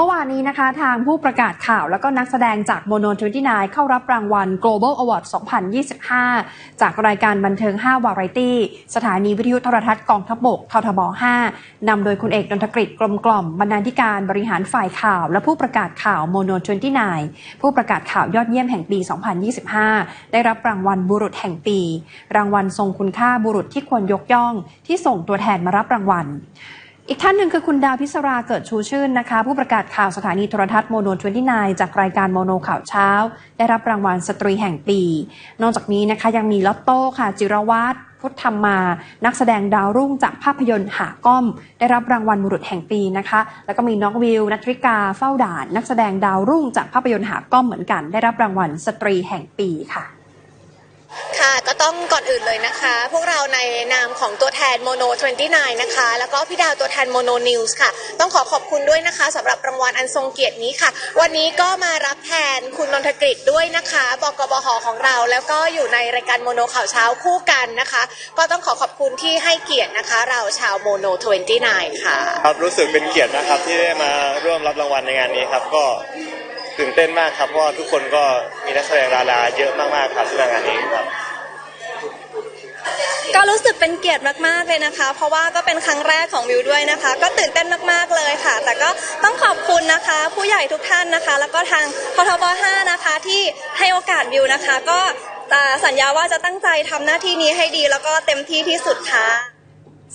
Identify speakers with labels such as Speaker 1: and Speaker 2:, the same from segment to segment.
Speaker 1: เมื่อวานนี้นะคะทางผู้ประกาศข่าวแล้วก็นักแสดงจากโมโน29 เข้ารับรางวัล Global Award 2025 จากรายการบันเทิง5วาไรตี้สถานีวิทยุโทรทัศน์กองทัพบกททบ 5 นำโดยคุณเอกดนทกฤษกลมกล่อมบรรณาธิการบริหารฝ่ายข่าว และผู้ประกาศข่าวโมโน29 ผู้ประกาศข่าวยอดเยี่ยมแห่งปี 2025 ได้รับรางวัลบุรุษแห่งปี รางวัลทรงคุณค่าบุรุษที่ควรยกย่อง ที่ส่งตัวแทนมารับรางวัล อีกท่านหนึ่งคือคุณดาวพิศราเกิดชูชื่นนะคะ ผู้ประกาศข่าวสถานีโทรทัศน์โมโน29 จากรายการโมโนข่าวเช้า ได้รับรางวัลสตรีแห่งปี นอกจากนี้นะคะยังมีลอตโต้ค่ะ จิรวัตรพุทธธรรมา นักแสดงดาวรุ่งจากภาพยนตร์หาก้อม ได้รับรางวัลบุรุษแห่งปีนะคะ แล้วก็มีน้องวิวนัทริกาเฝ้าด่าน นักแสดงดาวรุ่งจากภาพยนตร์หาก้อมเหมือนกัน ได้รับรางวัลสตรีแห่งปีค่ะ
Speaker 2: ค่ะก็ต้องก่อนอื่นเลยนะคะ พวกเราในนามของตัวแทนโมโน 29 นะคะ แล้วก็พี่ดาวตัวแทนโมโนนิวส์ค่ะ ต้องขอขอบคุณด้วยนะคะสำหรับรางวัลอันทรงเกียรตินี้ค่ะ วันนี้ก็มารับแทนคุณนนทกฤษด้วยนะคะบกบหของเรา แล้วก็อยู่ในรายการโมโนข่าวเช้าคู่กันนะคะ ก็ต้องขอขอบคุณที่ให้เกียรตินะคะ เราชาวโมโน 29 ค่ะ
Speaker 3: ครับรู้สึกเป็นเกียรตินะครับที่ได้มาร่วมรับรางวัลในงานนี้ครับก็ตื่นเต้นมากครับเพราะทุกคนก็มีนักแสดงดาราเยอะมากๆครับที่มางานนี้ครับ
Speaker 4: ก็รู้สึกเป็นเกียรติมากๆเลยนะคะ เพราะว่าก็เป็นครั้งแรกของวิวด้วยนะคะ ก็ตื่นเต้นมากๆเลยค่ะ แต่ก็ต้องขอบคุณนะคะ ผู้ใหญ่ทุกท่านนะคะ แล้วก็ทางพทบ5นะคะที่ให้โอกาสวิวนะคะ ก็สัญญาว่าจะตั้งใจทำหน้าที่นี้ให้ดี แล้วก็เต็มที่ที่สุดค่ะ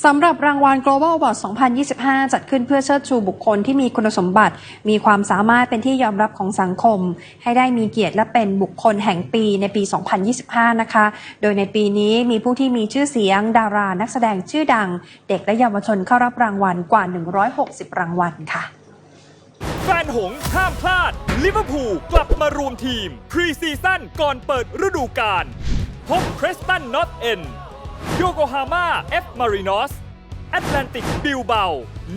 Speaker 1: สำหรับรางวัล Global Award 2025 จัดขึ้นเพื่อเชิดชูบุคคลที่มีคุณสมบัติ มีความสามารถเป็นที่ยอมรับของสังคม ให้ได้มีเกียรติและเป็นบุคคลแห่งปีในปี 2025 นะคะ โดยในปีนี้มีผู้ที่มีชื่อเสียง ดารา นักแสดงชื่อดัง เด็กและเยาวชนเข้ารับรางวัลกว่า 160 รางวัลค่ะ
Speaker 5: แฟนหงห้ามพลาด ลิเวอร์พูลกลับมารวมทีมพรีซีซั่นก่อนเปิดฤดูกาลพบคริสตันนอตเอ็น โยโกฮาม่าเอฟมารินอสแอตแลนติกบิลเบา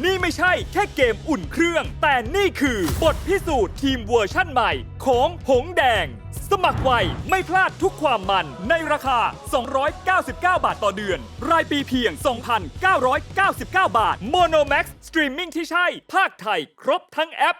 Speaker 5: นี่ไม่ใช่แค่เกมอุ่นเครื่อง แต่นี่คือบทพิสูจน์ทีมเวอร์ชั่นใหม่ของหงแดง สมัครไวไม่พลาดทุกความมันในราคา 299 บาทต่อเดือน รายปีเพียง 2,999 บาท Monomax สตรีมมิ่งที่ใช่ ภาคไทย ครบทั้งแอป